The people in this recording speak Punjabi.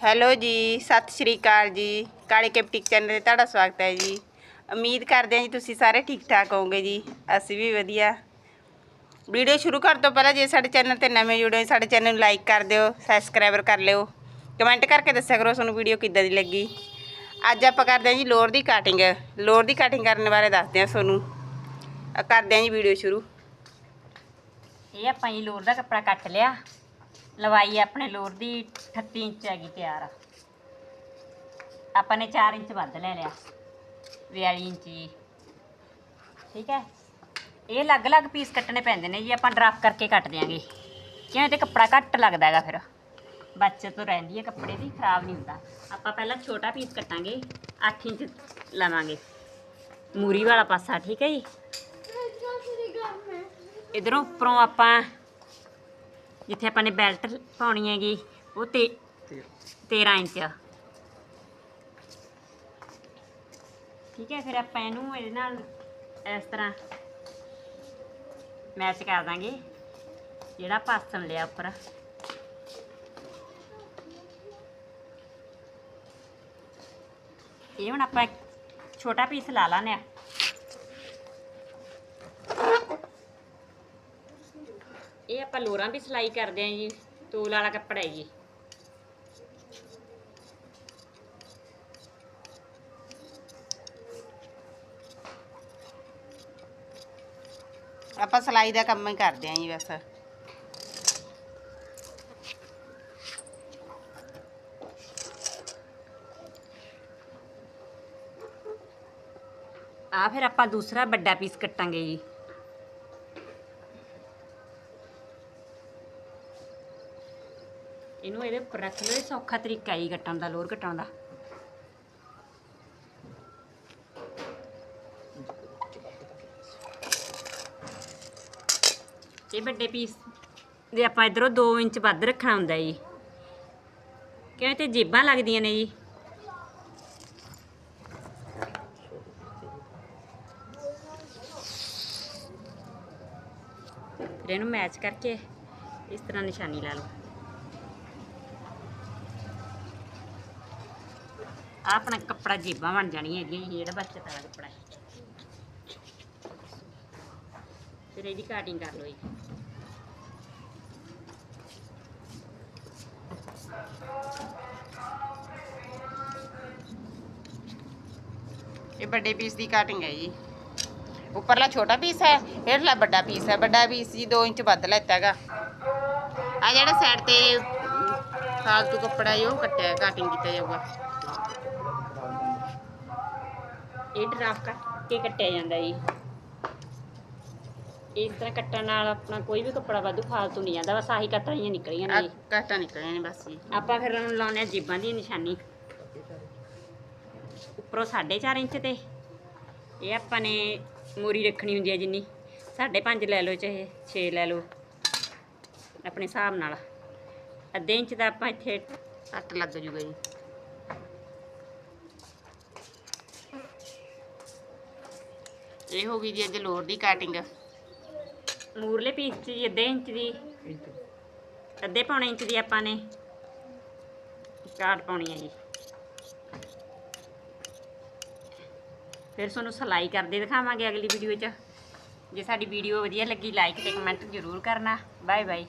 ਹੈਲੋ ਜੀ, ਸਤਿ ਸ਼੍ਰੀ ਅਕਾਲ ਜੀ। ਕਾਲੇ ਕੈਪਟਿਕ ਚੈਨਲ ਤੇ ਤੁਹਾਡਾ ਸਵਾਗਤ ਹੈ ਜੀ। ਉਮੀਦ ਕਰਦੇ ਹਾਂ ਜੀ ਤੁਸੀਂ ਸਾਰੇ ਠੀਕ ਠਾਕ ਹੋਵੋਗੇ ਜੀ। ਅਸੀਂ ਵੀ ਵਧੀਆ। ਵੀਡੀਓ ਸ਼ੁਰੂ ਕਰਨ ਤੋਂ ਪਹਿਲਾਂ ਜੇ ਸਾਡੇ ਚੈਨਲ ਤੇ ਨਵੇਂ ਜੁੜੇ ਹੋ ਸਾਡੇ ਚੈਨਲ ਨੂੰ ਲਾਈਕ ਕਰ ਦਿਓ, ਸਬਸਕ੍ਰਾਈਬਰ ਕਰ ਲਿਓ। ਕਮੈਂਟ ਕਰਕੇ ਦੱਸਿਆ ਕਰੋ ਤੁਹਾਨੂੰ ਵੀਡੀਓ ਕਿੱਦਾਂ ਦੀ ਲੱਗੀ। ਅੱਜ ਆਪਾਂ ਕਰਦੇ ਹਾਂ ਜੀ ਲੋਰ ਦੀ ਕਟਿੰਗ ਲੋਰ ਦੀ ਕਟਿੰਗ ਕਰਨ ਬਾਰੇ ਦੱਸਦੇ ਹਾਂ ਤੁਹਾਨੂੰ। ਕਰਦੇ ਹਾਂ ਜੀ ਵੀਡੀਓ ਸ਼ੁਰੂ। ਇਹ ਆਪਾਂ ਜੀ ਲੋਰ ਦਾ ਕੱਪੜਾ ਕੱਟ ਲਿਆ। ਲਵਾਈ ਆਪਣੇ ਲੋਰ ਦੀ 38 ਇੰਚ ਹੈਗੀ ਤਿਆਰ ਆਪਾਂ ਨੇ 4 ਇੰਚ ਵੱਧ ਲੈ ਲਿਆ 42 ਇੰਚ ਠੀਕ ਹੈ? ਇਹ ਅਲੱਗ-ਅਲੱਗ ਪੀਸ ਕੱਟਣੇ ਪੈਂਦੇ ਨੇ ਜੀ ਆਪਾਂ ਡਰਾਫਟ ਕਰਕੇ ਕੱਟ ਦਿਆਂਗੇ। ਕਿਉਂ ਤੇ ਕੱਪੜਾ ਘੱਟ ਲੱਗਦਾ ਹੈਗਾ ਫਿਰ। ਬੱਚਤ ਤੋਂ ਰਹਿੰਦੀ ਹੈ ਕੱਪੜੇ ਦੀ ਖਰਾਬ ਨਹੀਂ ਹੁੰਦਾ। ਆਪਾਂ ਪਹਿਲਾਂ ਛੋਟਾ ਪੀਸ ਕੱਟਾਂਗੇ 8 ਇੰਚ ਲਵਾਂਗੇ। ਮੂਰੀ ਵਾਲਾ ਪਾਸਾ ਠੀਕ ਹੈ ਜੀ? ਇਧਰੋਂ ਉੱਪਰੋਂ ਆਪਾਂ ਜਿੱਥੇ ਆਪਾਂ ਨੇ ਬੈਲਟ ਪਾਉਣੀ ਹੈਗੀ ਉਹ ਤੇ 13 ਇੰਚ। ਠੀਕ ਹੈ ਫਿਰ ਆਪਾਂ ਇਹਨੂੰ ਇਹਦੇ ਨਾਲ ਇਸ ਤਰ੍ਹਾਂ ਮੈਚ ਕਰ ਦਾਂਗੇ। ਜਿਹੜਾ ਪਾਸਨ ਲਿਆ ਉੱਪਰ। ਇਹ ਹੁਣ ਆਪਾਂ ਛੋਟਾ ਪੀਸ ਲਾ ਲਾਨੇ ਆ ਇਹ ਆਪਾਂ ਲੋਰਾਂ ਦੀ ਸਿਲਾਈ ਕਰਦੇ ਆਂ ਜੀ ਤੋਲ ਵਾਲਾ ਕੱਪੜਾ ਹੈ ਜੀ। ਆਪਾਂ ਸਿਲਾਈ ਦਾ ਕੰਮ ਹੀ ਕਰਦੇ ਹਾਂ ਜੀ ਬਸ। ਆ ਫਿਰ ਆਪਾਂ ਦੂਸਰਾ ਵੱਡਾ ਪੀਸ ਕੱਟਾਂਗੇ ਜੀ। ਇਹਨੂੰ ਇਹਦੇ ਉੱਪਰ ਰੱਖ ਲਓ, ਇਹ ਸੌਖਾ ਤਰੀਕਾ ਹੀ ਕੱਟਣ ਦਾ ਲੋਰ ਕੱਟਣ ਦਾ। ਇਹ ਵੱਡੇ ਪੀਸ ਦੇ ਆਪਾਂ ਇਧਰੋਂ 2 ਇੰਚ ਵੱਧ ਰੱਖਣਾ ਹੁੰਦਾ ਜੀ। ਕਿਉਂ ਤੇ ਜੇਬਾਂ ਲੱਗਦੀਆਂ ਨੇ ਜੀ। ਫਿਰ ਇਹਨੂੰ ਮੈਚ ਕਰਕੇ ਇਸ ਤਰ੍ਹਾਂ ਨਿਸ਼ਾਨੀ ਲਾ ਲਓ। ਆਹ ਆਪਣਾ ਕੱਪੜਾ ਜੇਬਾਂ ਬਣ ਜਾਣੀਆਂ ਹੈਗੀਆਂ ਜਿਹੜਾ ਬੱਚਤ ਵਾਲਾ ਕੱਪੜਾ ਫਿਰ ਇਹਦੀ ਕਾਟਿੰਗ ਕਰ ਲਓ ਜੀ। ਇਹ ਵੱਡੇ ਪੀਸ ਦੀ ਕਟਿੰਗ ਹੈ ਜੀ। ਉੱਪਰਲਾ ਛੋਟਾ ਪੀਸ ਹੈ, ਹੇਠਲਾ ਵੱਡਾ ਪੀਸ ਹੈ। ਵੱਡਾ ਪੀਸ ਜੀ 2 ਇੰਚ ਵੱਧ ਲੈਤਾ ਹੈਗਾ। ਆ ਜਿਹੜਾ ਸਾਈਡ ਤੇ ਫਾਲਤੂ ਕੱਪੜਾ ਹੈ, ਉਹ ਕੱਟਿਆ ਕਟਿੰਗ ਕੀਤਾ ਜਾਊਗਾ। ਇਹ ਡਰਾਫਟ ਕਰਕੇ ਕੱਟਿਆ ਜਾਂਦਾ ਜੀ। ਇਸ ਤਰ੍ਹਾਂ ਕੱਟਣ ਨਾਲ ਆਪਣਾ ਕੋਈ ਵੀ ਕੱਪੜਾ ਵਾਧੂ ਫਾਲਤੂ ਨਹੀਂ ਜਾਂਦਾ ਬਸ ਆਹੀ ਕਤਰੀਆਂ ਨਿਕਲੀਆਂ ਨੇ ਆ ਜੀ। ਕੱਟਾ ਨਿਕਲਿਆ ਨੇ ਬਸ ਜੀ। ਆਪਾਂ ਫਿਰ ਉਹਨੂੰ ਲਾਉਂਦੇ ਆ ਜੀਬਾਂ ਦੀ ਨਿਸ਼ਾਨੀ। ਉੱਪਰੋਂ 4.5 ਇੰਚ ਤੇ। ਇਹ ਆਪਾਂ ਨੇ ਮੂਰੀ ਰੱਖਣੀ ਹੁੰਦੀ ਹੈ ਜਿੰਨੀ। 5.5 ਲੈ ਲਓ ਚਾਹੇ 6 ਲੈ ਲਓ। ਆਪਣੇ ਹਿਸਾਬ ਨਾਲ। ਅੱਧੇ ਇੰਚ ਦਾ ਆਪਾਂ ਇੱਥੇ ਕੱਟ ਲੱਗ ਜੂਗਾ ਜੀ। ਇਹ ਹੋ ਗਈ ਜੀ ਅੱਜ ਲੋਰ ਦੀ ਕਟਿੰਗ ਮੂਰਲੇ ਪੀਸ 'ਚ ਜੀ, ਅੱਧੇ ਇੰਚ ਦੀ। ਅੱਧੇ ਪੌਣੇ ਇੰਚ ਦੀ ਆਪਾਂ ਨੇ। ਕਾਟ ਪਾਉਣੀ ਹੈ ਜੀ। ਫਿਰ ਤੁਹਾਨੂੰ ਸਿਲਾਈ ਕਰਦੇ ਦਿਖਾਵਾਂਗੇ ਅਗਲੀ ਵੀਡੀਓ 'ਚ। ਜੇ ਸਾਡੀ ਵੀਡੀਓ ਵਧੀਆ ਲੱਗੀ ਲਾਈਕ ਤੇ ਕਮੈਂਟ ਜ਼ਰੂਰ ਕਰਨਾ। Bye bye